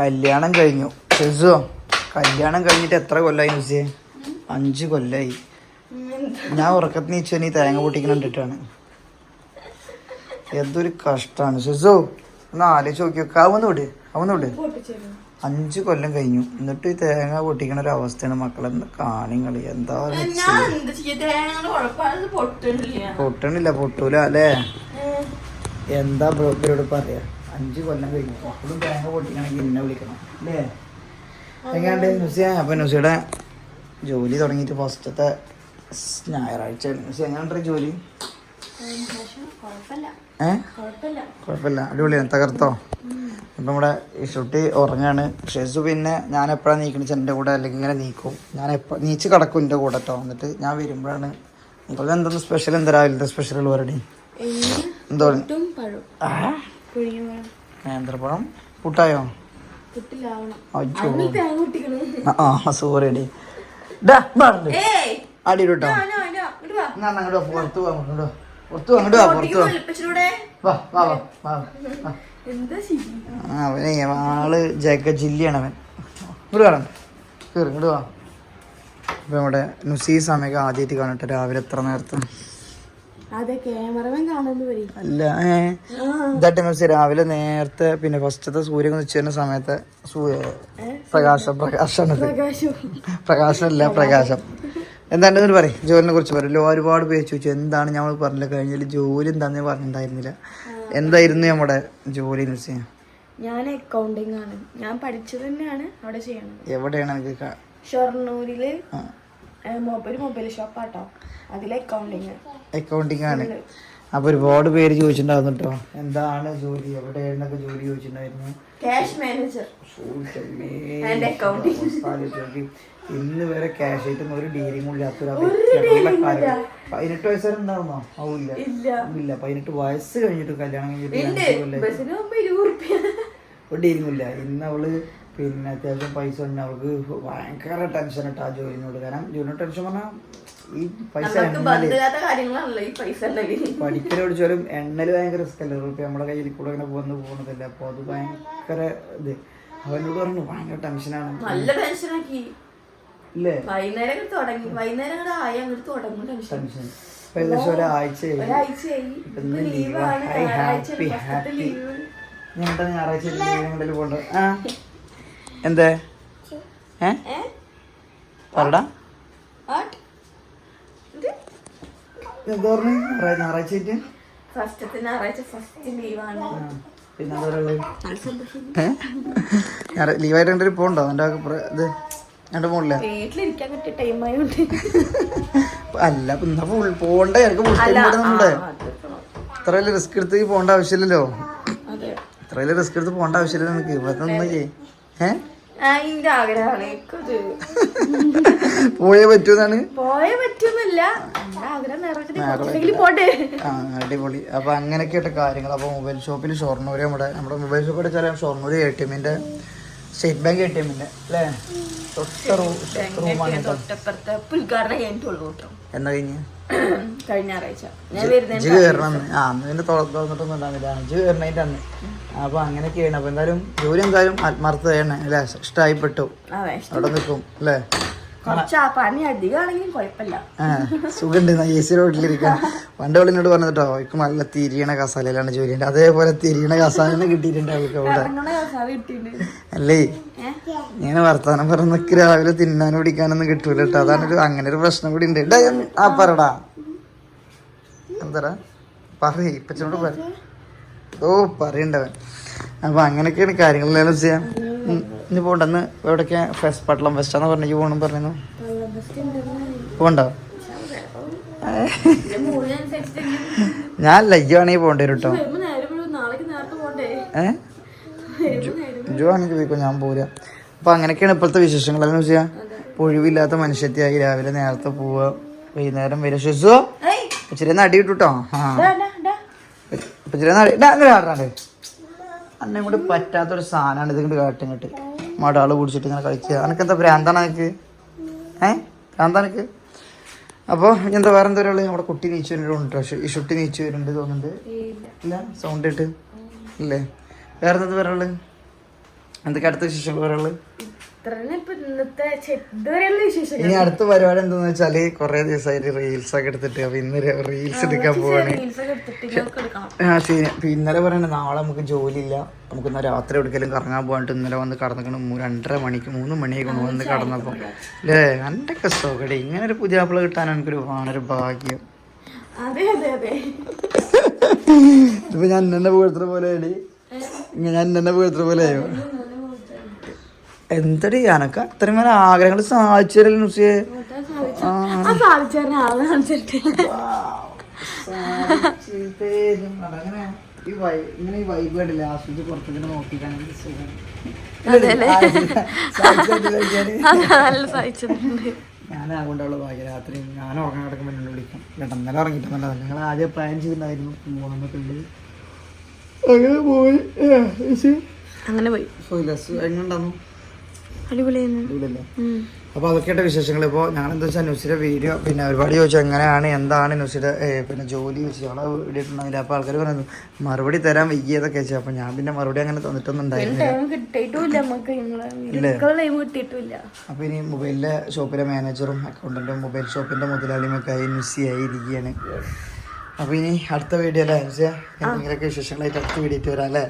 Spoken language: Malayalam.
കല്യാണം കഴിഞ്ഞു. ചെസോ കല്യാണം കഴിഞ്ഞിട്ട് എത്ര കൊല്ലായി നുസിയെ? അഞ്ച് കൊല്ലായി. ഞാൻ ഉറക്കത്തിന് നീച്ചു നീ തേങ്ങ പൊട്ടിക്കണം കണ്ടിട്ടാണ്. എന്തൊരു കഷ്ടാണ്. ചെസോ ഒന്ന് ആലോചിച്ച് നോക്കി നോക്കിയോ അവന്ന് വിട്. അവന്ന് വിട്. അഞ്ച് കൊല്ലം കഴിഞ്ഞു. എന്നിട്ട് ഈ തേങ്ങ പൊട്ടിക്കണ ഒരു അവസ്ഥയാണ് മക്കളെ കാണിങ്ങൾ എന്താ പൊട്ടണില്ല. പൊട്ടൂല അല്ലേ? എന്താ ബ്രോ ഇവരോട് പറയാ? അഞ്ച് കൊല്ലം കഴിഞ്ഞു. അപ്പോഴും തേങ്ങ പൊട്ടിക്കണമെങ്കിൽ എന്നെ വിളിക്കണം. അല്ലേ? എങ്ങാണ്ട് നുസിയ അപ്പം നുസിയുടെ ജോലി തുടങ്ങിയിട്ട് ഫസ്റ്റത്തെ ഞായറാഴ്ച നുസി എങ്ങാണ്ട് ജോലി? കുഴപ്പമില്ല. അടിപൊളിയാണ് തകർത്തോ ഇപ്പം നമ്മുടെ ഷുട്ടി ഉറങ്ങാണ്. ഷെസു പിന്നെ ഞാൻ എപ്പോഴാണ് നീക്കണിച്ച് എന്റെ കൂടെ അല്ലെങ്കിൽ ഇങ്ങനെ നീക്കും. ഞാൻ എപ്പോൾ നീച്ച് കിടക്കും എന്റെ കൂടെ കേട്ടോ എന്നിട്ട് ഞാൻ വരുമ്പോഴാണ് നിങ്ങൾക്ക് എന്താണ് സ്പെഷ്യൽ എന്താ രാവിലത്തെ സ്പെഷ്യൽ പരിപാടി എന്തോ? നേന്ത്രപ്പഴം പുട്ടായോ വാ. എന്നാ അങ്ങോട്ട് വാ, പുറത്ത് പോവാ അങ്ങോട്ട് വാ. പുറത്ത് വാ, അങ്ങോട്ട് വാ പുറത്ത് വാ. വാ വാ വാ വാ വാ. എന്താ ശരി? അവനെ ആൾ ജഗ ജില്ലിയാണ് അവൻ. ഇങ്ങോട്ട് കാണാം കയറി ഇങ്ങോട്ട് വാ. ഇപ്പൊ നമ്മുടെ നുസീ അമ്മയ്ക്ക് ആദ്യമായിട്ട് കാണട്ടെ രാവിലെ എത്ര നേരത്തെ അതെ ക്യാമറമാൻ കാണുന്നു വരി അല്ല ഏ ഇതായിട്ട് നുസി രാവിലെ നേരത്തെ പിന്നെ ഫസ്റ്റത്തെ സൂര്യൻ ഉച്ചയുടെ സമയത്ത് സൂര്യ പ്രകാശം പ്രകാശമാണത് പ്രകാശം. പ്രകാശമല്ല പ്രകാശം. എന്താണ് ഇതിന് പറയും ജോലിനെ കുറിച്ച് പറയല്ലോ ഒരുപാട് പേര് ചോദിച്ചു. എന്താണ് ഞങ്ങൾ പറഞ്ഞില്ല കഴിഞ്ഞാൽ ജോലി എന്താണെന്ന് പറഞ്ഞിട്ടുണ്ടായിരുന്നില്ല. എന്തായിരുന്നു നമ്മുടെ ജോലി എന്ന് വെച്ചാൽ ഞാൻ അക്കൗണ്ടിങ് ആണ്. ഞാൻ പഠിച്ചത് തന്നെയാണ് അവിടെ ചെയ്യണത്. എവിടെയാണ് ഷൊർണൂരിൽ. മൊബൈൽ മൊബൈൽ ഷോപ്പാട്ടോ അതിലെ അക്കൗണ്ടിങ് അക്കൗണ്ടിങ് ആണ്. അപ്പൊ ഒരുപാട് പേര് ചോദിച്ചിട്ടുണ്ടായിരുന്നു കേട്ടോ എന്താണ് ജോലി? എവിടെയായിരുന്നൊക്കെ ജോലി ചോദിച്ചിട്ടുണ്ടായിരുന്നു? Cash manager. ഇന്ന് വരെ ക്യാഷ് ആയിട്ടും ഒരു ഡീലിംഗ് ഇല്ലാത്തൊരു. പതിനെട്ട് വയസ്സുണ്ടായിരുന്നോ ആവില്ല ഇല്ല. പതിനെട്ട് വയസ്സ് കഴിഞ്ഞിട്ട് കല്യാണം കഴിഞ്ഞിട്ട് ഒരു ഡീലിംഗ് ഇല്ല. ഇന്ന് അവൾ പിന്നെ അത്യാവശ്യം പൈസ ഉണ്ട്. അവൾക്ക് ഭയങ്കര ടെൻഷൻ ഇട്ട് ആ ജോലിനോട്. കാരണം ജോലിനോട് ടെൻഷൻ പറഞ്ഞാൽ ഈ പൈസ പഠിക്കൽ പഠിച്ചാലും എണ്ണൽ ഭയങ്കര റിസ്ക് അല്ലേ? ഇപ്പൊ നമ്മുടെ കയ്യിൽ കൂടെ ഇങ്ങനെ വന്ന് പോകുന്നതല്ലേ? അപ്പൊ അത് ഭയങ്കര ഇത്. അവനോട് പറഞ്ഞു ഭയങ്കര ടെൻഷനാണ് നല്ല ടെൻഷനാക്കി ഇല്ലേ? വൈകുന്നേരം തുടങ്ങി. വൈകുന്നേരം ആയി അങ്ങോട്ട് തുടങ്ങും ടെൻഷൻ. ഇപ്പൊ ഏകദേശം ഒരാഴ്ചയായി. ഞായറാഴ്ച happy, ഫസ്റ്റത്തെ happy. ലീവ് ഞങ്ങളുടെ ഞായറാഴ്ച എങ്ങോട്ടേലും പോകണ്ട? ആ. എന്തേ? ഏ? പറടാ. ഞായറാഴ്ച പിന്നെ ലീവായിട്ട് എന്റെ ഇത് എന്റെ മുകളിലെ അല്ല ഇപ്പൊ ഫുൾ പോകണ്ട എനിക്ക് ഇത്ര വലിയ റിസ്ക് എടുത്ത് പോണ്ട ആവശ്യമില്ലല്ലോ. അതെ. ഇത്ര വലിയ റിസ്ക് എടുത്ത് പോണ്ട ആവശ്യമില്ല നമുക്ക്. ഇവിടെ നിന്ന് ചെയ്യേ ഏ? എന്റെ ആഗ്രഹമാണ് പോയേ പറ്റൂന്നാണ്? പോയേ പറ്റുന്നില്ല. അടിപൊളി. അപ്പൊ അങ്ങനെയൊക്കെയായിട്ട് കാര്യങ്ങൾ അപ്പൊ മൊബൈൽ ഷോപ്പിൽ ഷൊർണൂര് നമ്മുടെ നമ്മുടെ മൊബൈൽ ഷോപ്പ് അടിച്ചാൽ ഷൊർണൂര് എ ടി എമ്മിന്റെ സ്റ്റേറ്റ് ബാങ്ക് എ ടി എമ്മിന്റെ അല്ലേ? തൊട്ട റൂമാണ് കേട്ടോ. തൊട്ടപ്പുറത്തെ ഉദ്ഘാടനം കഴിഞ്ഞിട്ടുള്ളൂ കേട്ടോ. എന്നാ കഴിഞ്ഞ്? കഴിഞ്ഞ ഞായറാഴ്ച ഞാൻ വരുന്ന ഇജ്ജ് കയറണം അന്ന്. ആ അന്ന് പിന്നെ തുറന്നിട്ടൊന്നും ഉണ്ടാവില്ല. ഇജ്ജ് കയറണേറ്റ് അന്ന് അപ്പൊ അങ്ങനെയൊക്കെയാണ്. അപ്പൊ എന്തായാലും ജോലി എന്തായാലും ആത്മാർത്ഥതയാണ് അല്ലേ? ഇഷ്ടമായിപ്പെട്ടു അവിടെ നിൽക്കും അല്ലേ? കുറച്ച് ആ പണി അധികമാണെങ്കിലും കുഴപ്പമില്ല. ആ സുഖമുണ്ട്. എ സി റോഡിലിരിക്കാം പണ്ട് അവളിനോട് പറഞ്ഞിട്ടോ അവൾക്ക് നല്ല തിരിയണ കസാലയിലാണ് ജോലി ഉണ്ട് അതേപോലെ തിരിയണ കസാല കിട്ടിയിട്ടുണ്ട് അവൾക്ക് അവിടെ. അല്ലേ? ഇങ്ങനെ വർത്താനം പറഞ്ഞ നിക്ക് രാവിലെ തിന്നാനും കുടിക്കാനൊന്നും കിട്ടൂല കേട്ടോ അതാണ് ഒരു അങ്ങനെ ഒരു പ്രശ്നം കൂടി ഉണ്ട്. ഡാ, ആ പറടാ. എന്താടാ? പറയ്. ഇപ്പച്ചനോട് പറ ഓ പറയണ്ടവൻ അപ്പൊ അങ്ങനെയൊക്കെയാണ് കാര്യങ്ങളെല്ലാം ചെയ്യാം. ഇനി പോണ്ടെന്ന് എവിടേക്കാ ഫെസ്റ്റ് പട്ടളം ഫെസ്റ്റാന്ന് പറഞ്ഞു പോകണം പറഞ്ഞു മൂടിനനുസരിച്ചിട്ട് ഞാൻ ലയ്യാണെങ്കിൽ പോകേണ്ടി വരും കേട്ടോ പോണ്ടേ ഏഹ് ജോ ആണെങ്കിൽ പോയിക്കോ ഞാൻ പോരാ. അപ്പൊ അങ്ങനെയൊക്കെയാണ് ഇപ്പോഴത്തെ വിശേഷങ്ങൾ. എന്ന് വെച്ചാൽ ഒഴിവില്ലാത്ത മനുഷ്യത്തെയായി രാവിലെ നേരത്തെ പോവുക വൈകുന്നേരം വരെ ശ്വസോ ഇച്ചിരി ഒന്ന് അടി ആ. ഇച്ചിരി ഇടാ, അങ്ങനെ ആടാണ്ട് അന്നെ കൊണ്ട് പറ്റാത്തൊരു സാധനമാണ് ഇത് ഇങ്ങോട്ട് കാട്ടും ഇങ്ങോട്ട്. മടാൾ കുടിച്ചിട്ട് ഇങ്ങനെ കളിക്കുക. അനക്കെന്താ ഭ്രാന്താണ് എനിക്ക് ഏ? ഭ്രാന്താണ് എനിക്ക് അപ്പോൾ എന്താ വേറെ എന്താ പറയുക നമ്മുടെ കുട്ടി നീച്ചു വരുന്നുണ്ട്. പക്ഷേ ഈ ഷുട്ടി നീച്ചു വരുന്നുണ്ട് തോന്നുന്നുണ്ട്. ഇല്ല. സൗണ്ട് ഇട്ട് ഇല്ലേ? വേറെ എന്താ പറയുള്ളത് എന്തൊക്കെ അടുത്ത വിശേഷങ്ങൾ പറയുള്ളത് ഇനി അടുത്ത പരിപാടി എന്താന്ന് വെച്ചാൽ കൊറേ ദിവസമായിട്ട് റീൽസ് ഒക്കെ എടുത്തിട്ട് അപ്പൊ ഇന്ന് റീൽസ് എടുക്കാൻ പോവാണ്. ഇന്നലെ പറയണ നാളെ നമുക്ക് ജോലിയില്ല. നമുക്ക് ഇന്ന് രാത്രി എവിടേക്കെങ്കിലും കറങ്ങാൻ പോകാണ്ട് ഇന്നലെ വന്ന് കടന്നിക്കണം രണ്ടര മണിക്ക് മൂന്ന് മണിയൊക്കെ വന്ന് കടന്നപ്പോ. അല്ലേ എന്റെ സുഖടി. ഇങ്ങനെ ഒരു പുതിയ ആപ്പിൾ കിട്ടാൻ എനിക്കൊരു വളരെ ഭാഗ്യം. ഇപ്പൊ ഞാൻ എന്നെ വീഴ്ത്തുന്ന പോലെ ഞാൻ എന്നെ വീഴ്ത്തുന്ന പോലെ ആയോ? എന്തടി എനക്ക് അത്രയും വരെ ആഗ്രഹങ്ങൾ സാധിച്ചു തരല്ലോ നുസിയെ ഈ വൈ ഇങ്ങനെ ഈ വൈബ് കണ്ടില്ല? ആസ്വദിച്ച് പുറത്തേക്ക് സുഖം? ഞാൻ ഭാഗ്യം രാത്രി ഞാൻ ഉറങ്ങാൻ കിടക്കുമ്പോൾ എന്നെ വിളിക്കും. ചേട്ടാ ഇന്നലെ ഉറങ്ങിയിട്ടൊന്നുമല്ല നിങ്ങൾ ആദ്യം പ്ലാൻ ചെയ്തിട്ടുണ്ടായിരുന്നു. പോകണമെന്നൊക്കെ അങ്ങനെ പോയി. അങ്ങനെ പോയി. എങ്ങനെയുണ്ടായിരുന്നു അടിപൊളിയായിരുന്നു അടിപൊളിയല്ലേ ഉം. അപ്പോൾ അതൊക്കെയായിട്ട് വിശേഷങ്ങൾ ഇപ്പോ ഞങ്ങൾ എന്താ വെച്ചാൽ നുസിയുടെ വീഡിയോ പിന്നെ ഒരുപാട് ചോദിച്ചു. എങ്ങനെയാണ് എന്താണ് നുസിയുടെ പിന്നെ ജോലി ചോദിച്ചു അവളെ വീഡിയോ ഇട്ടുണ്ടെങ്കിൽ അപ്പോൾ ആൾക്കാർ പറയുന്നു മറുപടി തരാൻ വയ്യതൊക്കെ വെച്ചു. അപ്പോൾ ഞാൻ പിന്നെ മറുപടി അങ്ങനെ തന്നിട്ടൊന്നുണ്ടായിരുന്നില്ല അപ്പോൾ ഇനി മൊബൈലിലെ ഷോപ്പിലെ മാനേജറും അക്കൗണ്ടന്റും മൊബൈൽ ഷോപ്പിന്റെ മുതലാളിയും ഒക്കെ ആയി ന്യൂസിയായി ഇരിക്കുകയാണ് അപ്പൊ ഇനി അടുത്ത വീഡിയോ അല്ലേ? എന്തെങ്കിലുമൊക്കെ വിശേഷങ്ങളായിട്ട് അടുത്ത വീഡിയോ വരാം അല്ലാ.